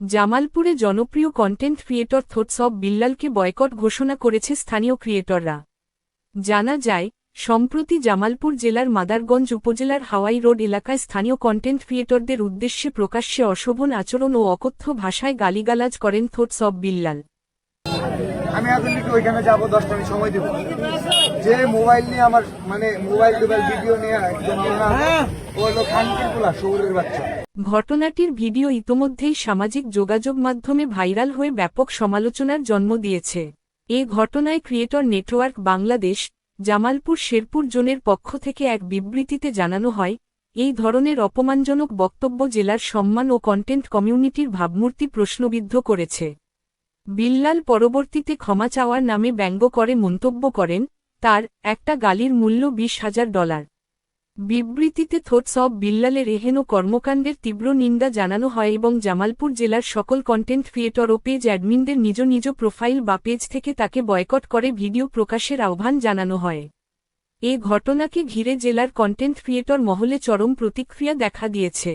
জামালপুরে জনপ্রিয় content creator thoughts of বিল্লালকে বয়কট ঘোষণা করেছে স্থানীয় ক্রিয়েটররা জানা যায়, সম্প্রতি জামালপুর জেলার মাদারগঞ্জ উপজেলার হাওয়াই রোড এলাকায় স্থানীয় কন্টেন্ট ক্রিয়েটরদের উদ্দেশ্যে প্রকাশ্যে অশোভন আচরণ ও অকথ্য ভাষায় গালিগালাজ করেন থোটস অব বিল্লাল। আমি এখন একটু ওইখানে যাব দশটা মিনিট সময় দেবো। যে মোবাইল নিয়ে আমার মানে মোবাইল টোবাইল ভিডিও নিয়ে একদম আমার ও হলো খানকির পোলা শহরের বাচ্চা। ঘটনাটির ভিডিও ইতোমধ্যেই সামাজিক যোগাযোগ মাধ্যমে ভাইরাল হয়ে ব্যাপক সমালোচনার জন্ম দিয়েছে। এ ঘটনায় ক্রিয়েটর নেটওয়ার্ক বাংলাদেশ জামালপুর শেরপুর জোনের পক্ষ থেকে এক বিবৃতিতে জানানো হয় এই ধরনের অপমানজনক বক্তব্য জেলার সম্মান ও কন্টেন্ট কমিউনিটির ভাবমূর্তি প্রশ্নবিদ্ধ করেছে। বিল্লাল পরবর্তীতে ক্ষমা চাওয়ার নামে ব্যঙ্গ করে মন্তব্য করেন, তার একটা গালির মূল্য বিশ হাজার ডলার। বিবৃতিতে থোটস অব বিল্লালের এহেন কর্মকাণ্ডের তীব্র নিন্দা জানানো হয় এবং জামালপুর জেলার সকল কন্টেন্ট ক্রিয়েটর ও পেজ অ্যাডমিনদের নিজ নিজ প্রোফাইল বা পেজ থেকে তাকে বয়কট করে ভিডিও প্রকাশের আহ্বান জানানো হয়। এ ঘটনাকে ঘিরে জেলার কন্টেন্ট ক্রিয়েটর মহলে চরম প্রতিক্রিয়া দেখা দিয়েছে।